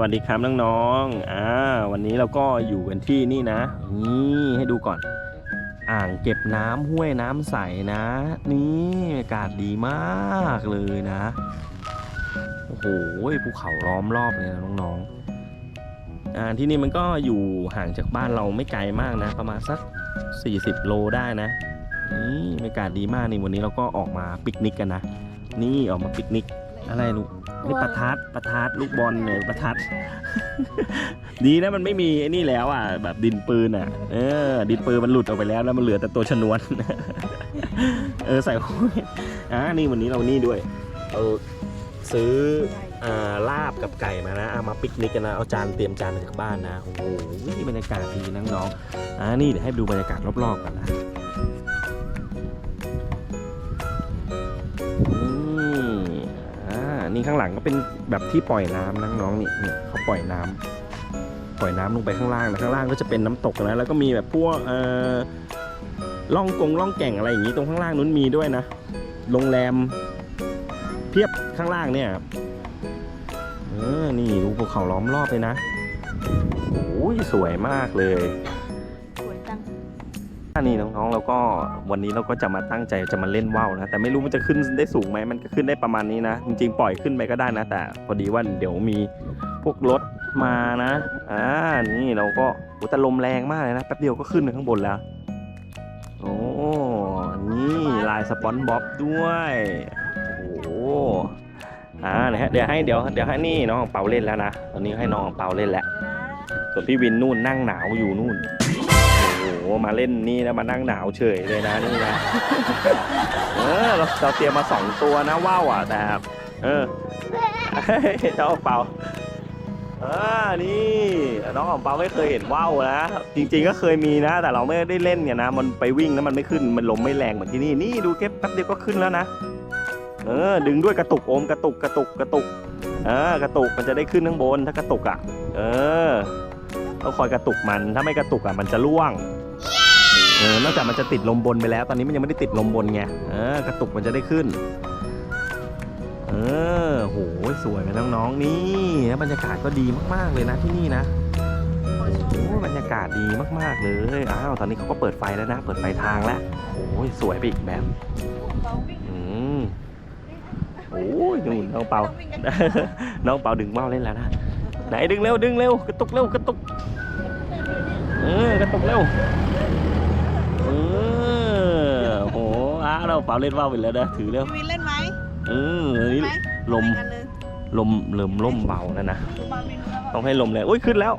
วัสดีครับน้องๆอ่าวันนี้เราก็อยู่กันที่นี่นะ นี่ให้ดูก่อน อ่างเก็บน้ำห้วยน้ำใสนะ นี่อากาศดีมากเลยนะ โอ้โหภูเขาล้อมรอบเลยนะน้องๆอ่าที่นี่มันก็อยู่ห่างจากบ้านเราไม่ไกลมากนะ ประมาณสัก 40 โลได้นะ นี่บรรยากาศดีมากนี่วันนี้เราก็ออกมาปิกนิกกันนะ นี่ออกมาปิกนิก อะไรลูกนี่ประทัดประทัดลูกบอลเนี่ยประทัด ดีนะมันไม่มีไอ้นี่แล้วอะแบบดินปืนอะ เออ ดินปืนมันหลุดออกไปแล้วแล้วมันเหลือแต่ตัวชนวน เออใส่ห้อยอ่านี่วันนี้เรานี่ด้วยเอาซื้ออ่าลาบกับไก่มานะเอามาปิกนิกกันนะ เอาจานเตรียมจานมาจากบ้านนะ โอ้โหบรรยากาศดีนะน้องอ่านี่เดี๋ยวให้ดูบรรยากาศรอบๆกันนะ ข้างหลังก็เป็นแบบที่ปล่อยน้ำนะน้องนี่นี่เขาปล่อยน้ำปล่อยน้ำลงไปข้างล่างนะข้างล่างก็จะเป็นน้ำตกนะแล้วก็มีแบบพวกเอ่อล่องกงล่องแก่งอะไรอย่างนี้ตรงข้างล่างนู้นมีด้วยนะโรงแรมเพียบข้างล่างเนี่ยครับเออนี่ดูภูเขาล้อมรอบเลยนะโอ้ยสวยมากเลย นนี้น้องๆเราก็วันนี้เราก็จะมาตั้งใจจะมาเล่นว่าวนะแต่ไม่รู้มันจะขึ้นได้สูงไหมมันก็ขึ้นได้ประมาณนี้นะ จริงๆ ปล่อยขึ้นไปก็ได้นะ แต่พอดีว่าเดี๋ยวมีพวกรถมานะอ่านี่เราก็โอ้แต่ลมแรงมากเลยนะแป๊บเดียวก็ขึ้นไปข้างบนแล้วโอ้นี่ลายสปอนบ๊อบด้วยโอ้โหอ่าเดี๋ยวให้เดี๋ยวให้เดี๋ยวเดี๋ยวให้นี่น้องเปาเล่นแล้วนะตอนนี้ให้น้องของเปาเล่นแล้วส่วนพี่วินนู่นนั่งหนาวอยู่นู่น โอ้โหมาเล่นนี่นะมานั่งหนาวเฉยเลยนะนี่นะเออเราเราเตรียมมาสองตัวนะว่าวอะแต่เออเจ้าเปาเออนี่น้องของเปาไม่เคยเห็นว่าวนะจริงๆก็เคยมีนะ แต่เราไม่ได้เล่นเนี่ยนะมันไปวิ่งแล้วมันไม่ขึ้นมันลมไม่แรงเหมือนที่นี่นี่ดูแค่แป๊บเดียวก็ขึ้นแล้วนะเออดึงด้วยกระตุกโอมกระตุกกระตุกกระตุกเออกระตุกมันจะได้ขึ้นข้างบนถ้ากระตุกอะ เออ ต้องคอยกระตุกมัน ถ้าไม่กระตุกอะมันจะล่วงเออนอกจากมันจะติดลมบนไปแล้ว ตอนนี้มันยังไม่ได้ติดลมบนไงเออกระตุกมันจะได้ขึ้น เออโหสวยไหมน้องๆนี่แล้วบรรยากาศก็ดีมากๆเลยนะที่นี่นะโอ้โหบรรยากาศดีมากๆเลยอ้าวตอนนี้เขาก็เปิดไฟแล้วนะ เปิดไฟทางแล้วโอ้ยสวยไปอีกแบบอืมโอ้ยนู่นน้องเปาน้องเปาดึงเมาเล่นแล้วนะไหนดึงเร็วดึงเร็วกระตุกเร็วกระตุก เออกระตุกเร็วเออโหอ้าวเราเปาเล่นว่าวไปแล้วนะถือเร็วพี่วินเล่นไหมเออนี่ไหมลมอีกอันหนึ่งลมเริ่มล่มเบาแล้วนะดูบอลวินแล้วต้องให้ลมแรงอุ้ยขึ้นแล้ว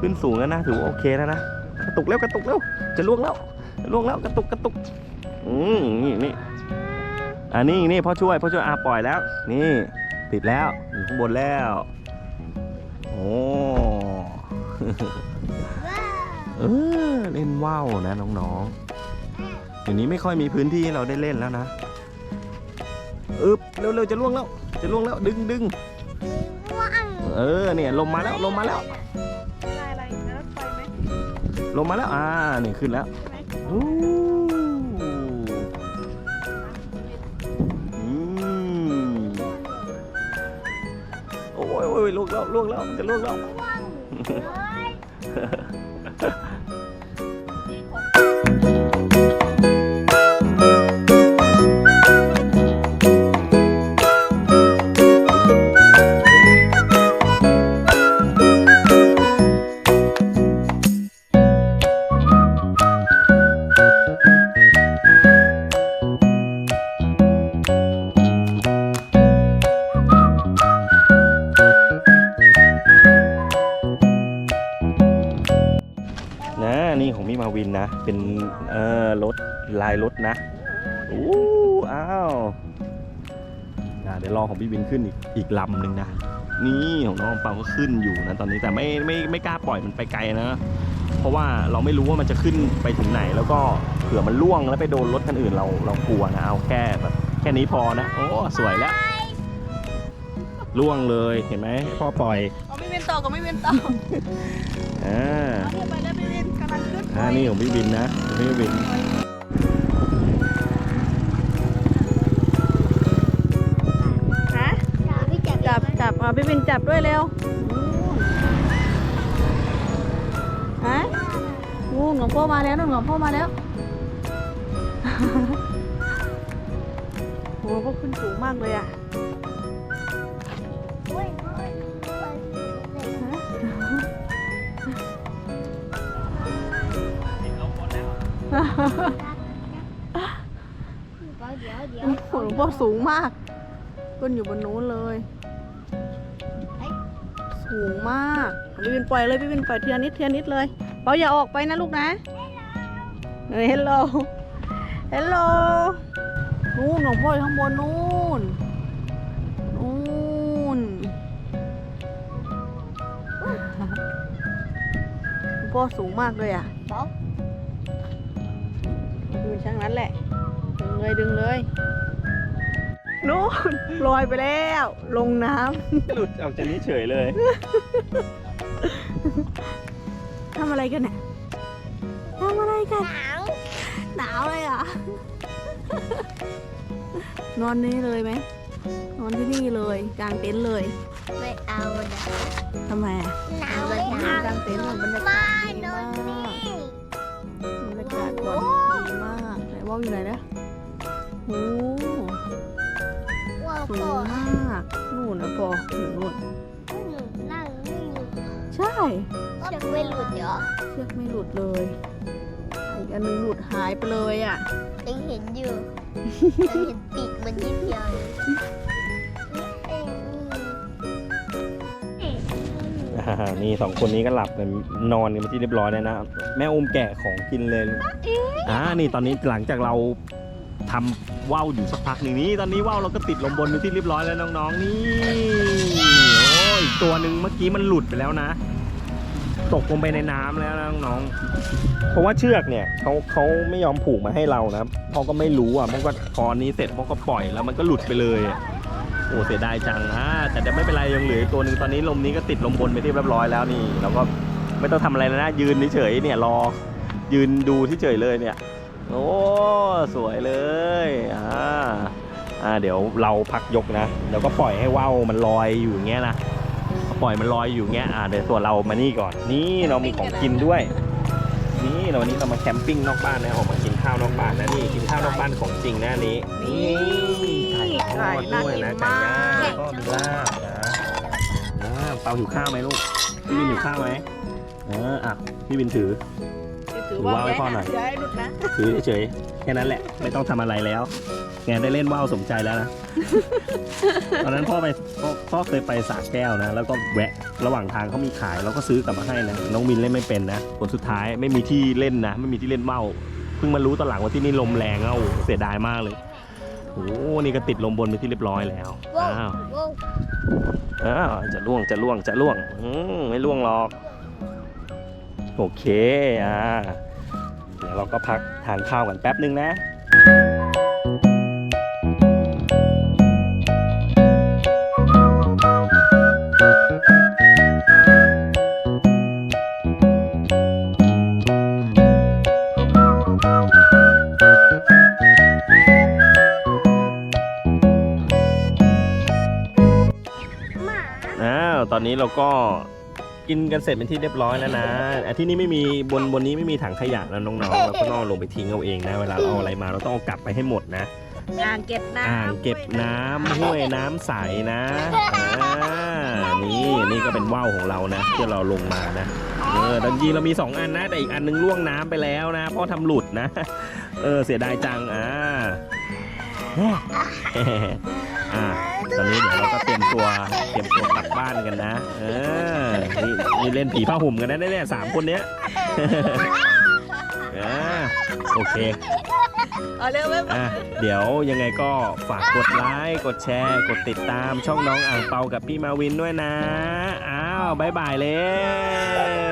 ขึ้นสูงแล้วนะถือว่าโอเคแล้วนะกระตุกเร็วกระตุกเร็วจะล่วงแล้วจะล่วงแล้วกระตุกกระตุกอืมนี่นี่อันนี้นี่พ่อช่วยพ่อช่วยอาปล่อยแล้ว นี่ ติดแล้วอยู่ข้างบนแล้วโอ้ เออเล่นว่าวนะน้องๆอย่างนี้ไม่ค่อยมีพื้นที่ให้เราได้เล่นแล้วนะอึบเร็วๆจะล่วงแล้ว จะล่วงแล้วดึงดึงเออเนี่ยลมมาแล้วลมมาแล้วได้อะไรแล้วรถไฟไหมลงมาแล้วอ่านี่ขึ้นแล้วอู้อืมโอ้ยโอ้ยลูกแล้วลูกแล้วจะลูกแล้ว เป็นเอ่อรถลายรถนะอู้อ้าวอะเดี๋ยวรอของพี่วินขึ้นอีกอีกลำหนึ่งนะ นี่ของน้องเปาก็ขึ้นอยู่นะตอนนี้แต่ไม่ไม่ไม่กล้าปล่อยมันไปไกลนะ เพราะว่าเราไม่รู้ว่ามันจะขึ้นไปถึงไหน แล้วก็เผื่อมันล่วงแล้วไปโดนรถคันอื่นเราเรากลัวนะเอาแค่แบบแค่นี้พอนะโอ้สวยแล้วล่วงเลยเห็นไหมพ่อปล่อยเอาพี่วินต่อกับพี่วินต่ออ่าเอาเนี่ยไปแล้วพี่วิ นะนี่ของพี่บินนะพี่บินฮะจับจับจัเอาพี่บินจับด้วยเร็วฮะนู่นของพ่อมาแล้วนู่นของพ่อมาแล้วโหพวกขึ้นสูงมากเลยอะ เดี๋ยวเดี๋ยวโอ้โหหลวงพ่อสูงมากขึ้นอยู่บนนู้นเลย สูงมากพี่วินปล่อยเลยพี่วินปล่อยเทียนิดเทียนิดเลยเปาอย่าออกไปนะลูกนะเฮลโลเฮลโลนู่นหลวงพ่ออยู่ข้างบนนู่นนู่นหลวงพ่อสูงมากเลยอะ เปาดูช่างนั้นแหละ ดึงเลยดึงเลยนู่นลอยไปแล้ว ลงน้ำหลุดออกจากนี้เฉยเลยทำอะไรกันเนี่ยทำอะไรกันหนาวหนาวเลยเหรอะ นอนนี่เลยไหม นอนที่นี่เลย กลางเต็นท์เลยไม่เอานะทำไมอะหนาวบรไม่รยากาศเอากลางเต็นท์บรรยากาไม่ศดีนอม ว่าวอยู่ไหนนะโอ้ว้าวสูพ่องมากนู่นนะพออยู่นู่นหนูนั่งนี่อยู่ใช่จะไม่หลุดเหรอเชือกไม่หลุดเลย อีกอันหนึงหลุดหายไปเลยอะยังเห็นอยู่ยังเห็นปีกมันนิดเดียวเลยเอ้ยอ่านี่สองคนนี้ก็หลับกันนอนกันไปที่เรียบร้อยแล้วนะ แม่อุ้มแกะของกินเลย อ่านี่ตอนนี้หลังจากเราทำว่าวอยู่สักพักหนึ่งนี้ ตอนนี้ว่าวเราก็ติดลมบนไปที่เรียบร้อยแล้วน้องๆนี่โอ้ยตัวหนึ่งเมื่อกี้มันหลุดไปแล้วนะ ตกลงไปในน้ำแล้วนะน้องๆเพราะว่าเชือกเนี่ยเขาเขาไม่ยอมผูกมาให้เรานะพ่อก็ไม่รู้อะพ่อก็พอนี้เสร็จพ่อก็ปล่อยแล้วมันก็หลุดไปเลยโอ้เสียดายจังอ่าแต่เดี๋ยวไม่เป็นไรยังเหลือตัวหนึ่งตอนนี้ลมนี้ก็ติดลมบนไปที่เรียบร้อยแล้วนี่เราก็ไม่ต้องทำอะไรแล้วนะยืนเฉยๆเนี่ยรอ ยืนดูที่เฉยเลยเนี่ย โอ้สวยเลยอ่าอ่าเดี๋ยวเราพักยกนะเดี๋ยวก็ปล่อยให้ว่าวมันลอยอยู่อย่างเงี้ยนะปล่อยมันลอยอยู่อย่างเงี้ยอ่าเดี๋ยวส่วนเรามานี่ก่อน นี่เรามีของกินด้วย นี่เราวันนี้เรามาแคมปิ้งนอกบ้านนะออกมากินข้าวนอกบ้านนะนี่กินข้าวนอกบ้านของจริงนะอันนี้นี่ไก่ทอดด้วยนะไก่ย่างก็มีลาบนะอ่าเปาหิวข้าวไหมลูกพี่วินหิวข้าวไหมเอออะพี่วินถือ ถือว่าว่าไว้พ่อหน่อย อย่าให้หลุดนะถือเฉยๆแค่นั้นแหละ ไม่ต้องทำอะไรแล้วไงได้เล่นว่าวสมใจแล้วนะ ตอนนั้นพ่อไปพ่อพ่อเคยไปสระแก้วนะ แล้วก็แวะระหว่างทางเขามีขายแล้วก็ซื้อกลับมาให้นะน้องมินเล่นไม่เป็นนะผลสุดท้ายไม่มีที่เล่นนะไม่มีที่เล่นว่าวเพิ่งมารู้ตอนหลังว่าที่นี่ลมแรงอะโอ้โหเสียดายมากเลยโอ้โหนี่ก็ติดลมบนไปที่เรียบร้อยแล้วว้าอ้าววว้าว อ้าวจะล่วงจะล่วงจะล่วงอืมไม่ล่วงหรอก โอเคอ่าเดี๋ยวเราก็พักทานข้าวกันแป๊บนึงนะหมาอ้าวตอนนี้เราก็ กินกันเสร็จเป็นที่เรียบร้อยแล้วนะอะที่นี่ไม่มีบนบนนี้ไม่มีถังขยะนะน้องๆเราก็ต้องเอาลงไปทิ้งเอาเองนะ เวลาเราเอาอะไรมาเราต้องเอากลับไปให้หมดนะ อ่างเก็บน้ำอ่างเก็บน้ำห้วยน้ำใสนะอ่านี่นี่ก็เป็นว่าวของเรานะที่เราลงมานะ เออตอนยีเรามีสองอันนะ แต่อีกอันนึงล่วงน้ำไปแล้วนะเพราะทำหลุดนะ เออเสียดายจังอ่า อ่า ตอนนี้เดี๋ยวเราก็เตรียมตัวเตรียมตัวกลับบ้านกันนะ เออนี่นี่เล่นผีผ้าห่มกันนะเนี่ยสามคนเนี้ย อ่าโอเค เอาเร็วไว้อะเดี๋ยวยังไงก็ฝากกดไลค์กดแชร์ กดติดตามช่องน้องอ่างเปากับพี่มาวินด้วยนะ อ้าวบายบายแล้ว